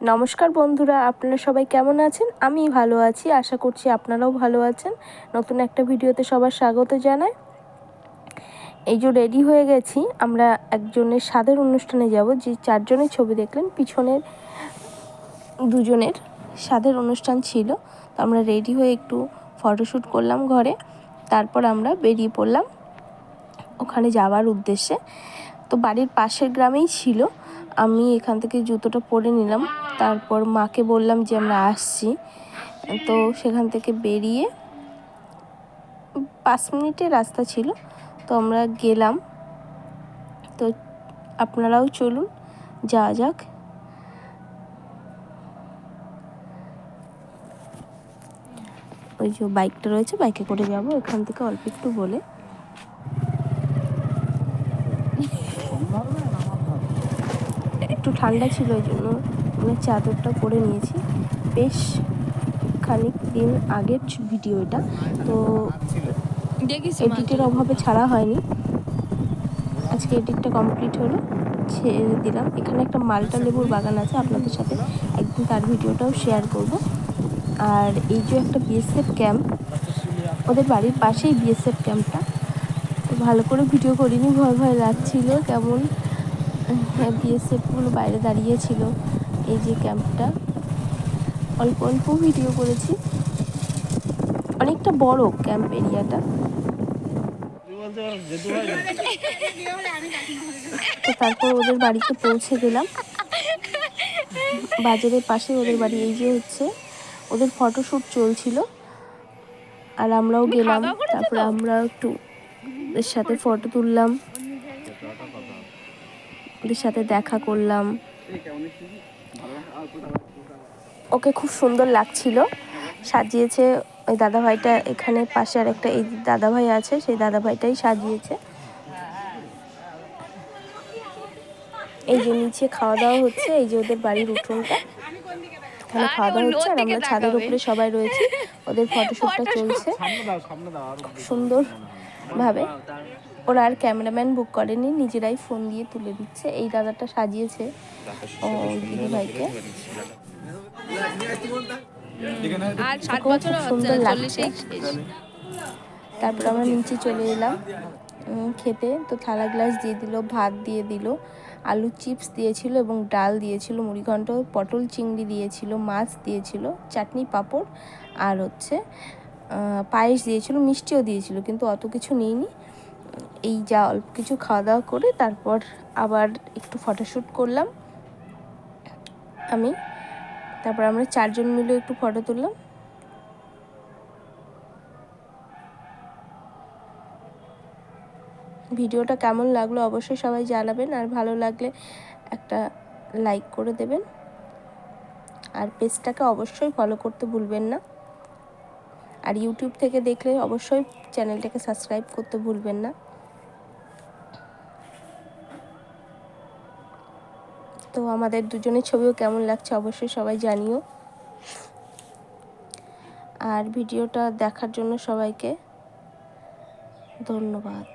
নমস্কার বন্ধুরা, আপনারা সবাই কেমন আছেন? আমি ভালো আছি, আশা করছি আপনারাও ভালো আছেন। নতুন একটা ভিডিওতে সবার স্বাগত জানাই। এই যে রেডি হয়ে গেছি, আমরা একজনের স্বাদের অনুষ্ঠানে যাব। যে চারজনের ছবি দেখলেন, পিছনের দুজনের স্বাদের অনুষ্ঠান ছিল। তো আমরা রেডি হয়ে একটু ফটোশ্যুট করলাম ঘরে। তারপর আমরা বেরিয়ে পড়লাম ওখানে যাওয়ার উদ্দেশ্যে। তো বাড়ির পাশের গ্রামেই ছিল। আমি এখান থেকে জুতোটা পরে নিলাম। তারপর মাকে বললাম যে আমরা আসছি। তো সেখান থেকে বেরিয়ে পাঁচ মিনিটের রাস্তা ছিল। তো আমরা গেলাম। তো আপনারাও চলুন, যাওয়া যাক। ওই যে বাইকটা রয়েছে, বাইকে করে যাব। এখান থেকে অল্প একটু বলে। একটু ঠান্ডা ছিল ওই জন্য আমি চাদরটা পরে নিয়েছি। বেশ খানিক দিন আগের ভিডিও এটা। তো এডিটের অভাবে ছাড়া হয়নি। আজকে এডিটটা কমপ্লিট হলো ছেড়ে দিলাম। এখানে একটা মালটা লেবুর বাগান আছে আপনাদের সাথে একদিন তার ভিডিওটাও শেয়ার করব। আর এই যে একটা বিএসএফ ক্যাম্প ওদের বাড়ির পাশেই বিএসএফ ক্যাম্পটা তো ভালো করে ভিডিও করিনি ভয় ভয় লাগছিল কেমন বিএসএফগুলো বাইরে দাঁড়িয়েছিল এই যে ক্যাম্পটা। অল্প অল্প ভিডিও করেছি। অনেকটা বড় ক্যাম্প এরিয়াটা। তো তারপর ওদের বাড়িতে পৌঁছে গেলাম। বাজারের পাশে ওদের বাড়ি এই যে হচ্ছে ওদের ফটোশ্যুট চলছিল। আর আমরাও গেলাম তারপরে আমরা একটু সাথে ফটো তুললাম। ওদের সাথে দেখা করলাম। ওকে খুব সুন্দর লাগছিল। সাজিয়েছে ওই দাদাভাইটা এখানে পাশে আর একটা এই দাদাভাই আছে সেই দাদাভাইটাই সাজিয়েছে। এই যে নিচে খাওয়া দাওয়া হচ্ছে এই যে ওদের বাড়ির উঠোনটা। এখানে খাওয়া দাওয়া হচ্ছে আর আমরা ছাদের উপরে সবাই রয়েছি। ওদের ফটোশ্যুটটা চলছে। খুব সুন্দর। ভাবে। ওরা আর ক্যামেরাম্যান বুক করেনি নিজেরাই ফোন দিয়ে তুলে দিচ্ছে। এই দাদাটা সাজিয়েছে ও দিদি ভাইকে আর খুব সুন্দর লাগছে। তারপর আমরা নিচে চলে এলাম খেতে। তো থালা গ্লাস দিয়ে দিল ভাত দিয়ে দিল আলু চিপস দিয়েছিল এবং ডাল দিয়েছিল মুড়িঘণ্ট পটল চিংড়ি দিয়েছিল মাছ দিয়েছিল চাটনি পাঁপড় আর হচ্ছে পায়েস দিয়েছিল, মিষ্টিও দিয়েছিল, কিন্তু অত কিছু নিইনি। এই যা অল্প কিছু খাওয়া দাওয়া করে তারপর আবার একটু ফটোশ্যুট করলাম আমি। তারপর আমরা চারজন মিলে একটু ফটো তুললাম। ভিডিওটা কেমন লাগল অবশ্যই সবাই জানাবেন, আর ভালো লাগলে একটা লাইক করে দেবেন। আর পেজটাকে অবশ্যই ফলো করতে ভুলবেন না। আর ইউটিউব থেকে দেখলে অবশ্যই চ্যানেলটাকে সাবস্ক্রাইব করতে ভুলবেন না। তো আমাদের দুজনের ছবিও কেমন লাগছে অবশ্যই সবাই জানিও। আর ভিডিওটা দেখার জন্য সবাইকে ধন্যবাদ।